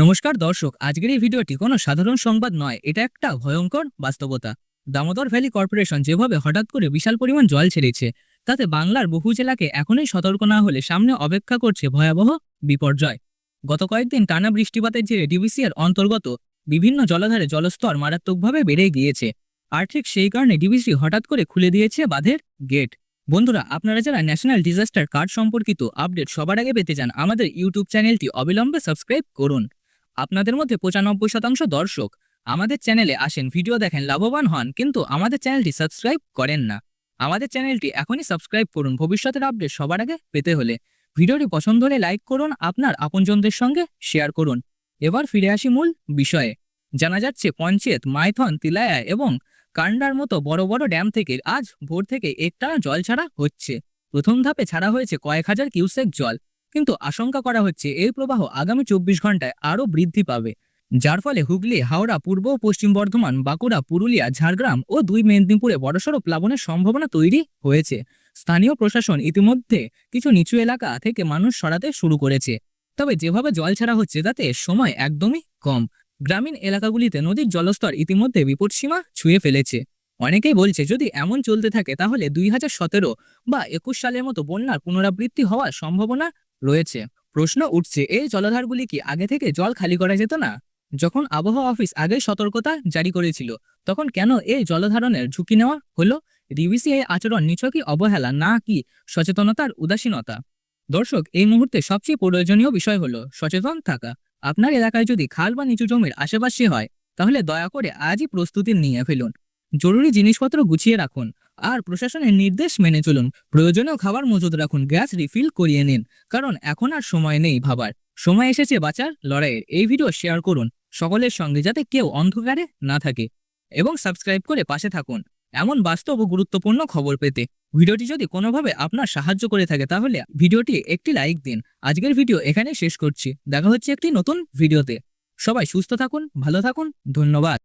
নমস্কার দর্শক, আজকের এই ভিডিওটি কোনো সাধারণ সংবাদ নয়, এটা একটা ভয়ঙ্কর বাস্তবতা। দামোদর ভ্যালি কর্পোরেশন যেভাবে হঠাৎ করে বিশাল পরিমাণ জল ছেড়েছে, তাতে বাংলার বহু জেলাকে এখনই সতর্ক না হলে সামনে অপেক্ষা করছে ভয়াবহ বিপর্যয়। গত কয়েকদিন টানা বৃষ্টিপাতের জেরে ডিবিসি এর অন্তর্গত বিভিন্ন জলাধারে জলস্তর মারাত্মকভাবে বেড়ে গিয়েছে। আর ঠিক সেই কারণে ডিবিসি হঠাৎ করে খুলে দিয়েছে বাঁধের গেট। বন্ধুরা, আপনারা যারা ন্যাশনাল ডিজাস্টার কার্ড সম্পর্কিত আপডেট সবার আগে পেতে চান, আমাদের ইউটিউব চ্যানেলটি অবিলম্বে সাবস্ক্রাইব করুন। আপনাদের মধ্যে পঁচানব্বই শতাংশ দর্শক আমাদের চ্যানেলে আসেন ভিডিও দেখেন, লাভবান হন, কিন্তু আমাদের চ্যানেলটি সাবস্ক্রাইব করেন না। আমাদের চ্যানেলটি এখনই সাবস্ক্রাইব করুন, ভবিষ্যতের আপডেট সবার আগে পেতে হলে। ভিডিওটি পছন্দ হলে লাইক করুন, আপনার আপনজনদের সঙ্গে শেয়ার করুন। এবার ফিরে আসি মূল বিষয়ে। জানা যাচ্ছে, পঞ্চায়েত, মাইথন, তিলায়া এবং কান্ডার মতো বড় বড় ড্যাম থেকে আজ ভোর থেকে একটানা জল ছাড়া হচ্ছে। প্রথম ধাপে ছাড়া হয়েছে কয়েক হাজার কিউসেক জল। কিন্তু আশঙ্কা করা হচ্ছে এই প্রবাহ আগামী চব্বিশ ঘন্টায় আরও বৃদ্ধি পাবে। যার ফলে হুগলি, হাওড়া, পূর্ব ও পশ্চিম বর্ধমান, বাঁকুড়া, পুরুলিয়া, ঝাড়গ্রাম ও দুই মেদিনীপুরে বড়সড় প্লাবনের সম্ভাবনা তৈরি হয়েছে। স্থানীয় প্রশাসন ইতিমধ্যে কিছু নিচু এলাকা থেকে মানুষ সরাতে শুরু করেছে। তবে যেভাবে জল ছাড়া হচ্ছে তাতে সময় একদমই কম। গ্রামীণ এলাকাগুলিতে নদীর জলস্তর ইতিমধ্যে বিপদসীমা ছুঁয়ে ফেলেছে। অনেকেই বলছে যদি এমন চলতে থাকে তাহলে দুই হাজার সতেরো বা একুশ সালের মতো বন্যার পুনরাবৃত্তি হওয়ার সম্ভাবনা রয়েছে। প্রশ্ন উঠছে, এই জলাধারগুলি কি আগে থেকে জল খালি করা যেত না? যখন আবহাওয়া অফিস আগে সতর্কতা জারি করেছিল, তখন কেন এই জলধারণের ঝুঁকি নেওয়া হলো? ডিবিসি এই আচরণ নিছকই অবহেলা না কি সচেতনতার উদাসীনতা? দর্শক, এই মুহূর্তে সবচেয়ে প্রয়োজনীয় বিষয় হলো সচেতন থাকা। আপনার এলাকায় যদি খাল বা নিচু জমির আশেপাশে হয়, তাহলে দয়া করে আজই প্রস্তুতি নিয়ে ফেলুন। জরুরি জিনিসপত্র গুছিয়ে রাখুন। আর প্রশাসনের নির্দেশ মেনে চলুন। প্রয়োজনীয় খাবার মজুদ রাখুন, গ্যাস রিফিল করিয়ে নিন। কারণ এখন আর সময় নেই ভাবার। সময় এসেছে বাঁচার, লড়াইয়ের। এই ভিডিও শেয়ার করুন সকলের সঙ্গে যাতে কেউ অন্ধকারে না থাকে এবং সাবস্ক্রাইব করে পাশে থাকুন। এমন বাস্তব ও গুরুত্বপূর্ণ খবর পেতে ভিডিওটি যদি কোনোভাবে আপনার সাহায্য করে থাকে তাহলে ভিডিওটি একটি লাইক দিন। আজকের ভিডিও এখানে শেষ করছি। দেখা হচ্ছে একটি নতুন ভিডিওতে। সবাই সুস্থ থাকুন, ভালো থাকুন, ধন্যবাদ।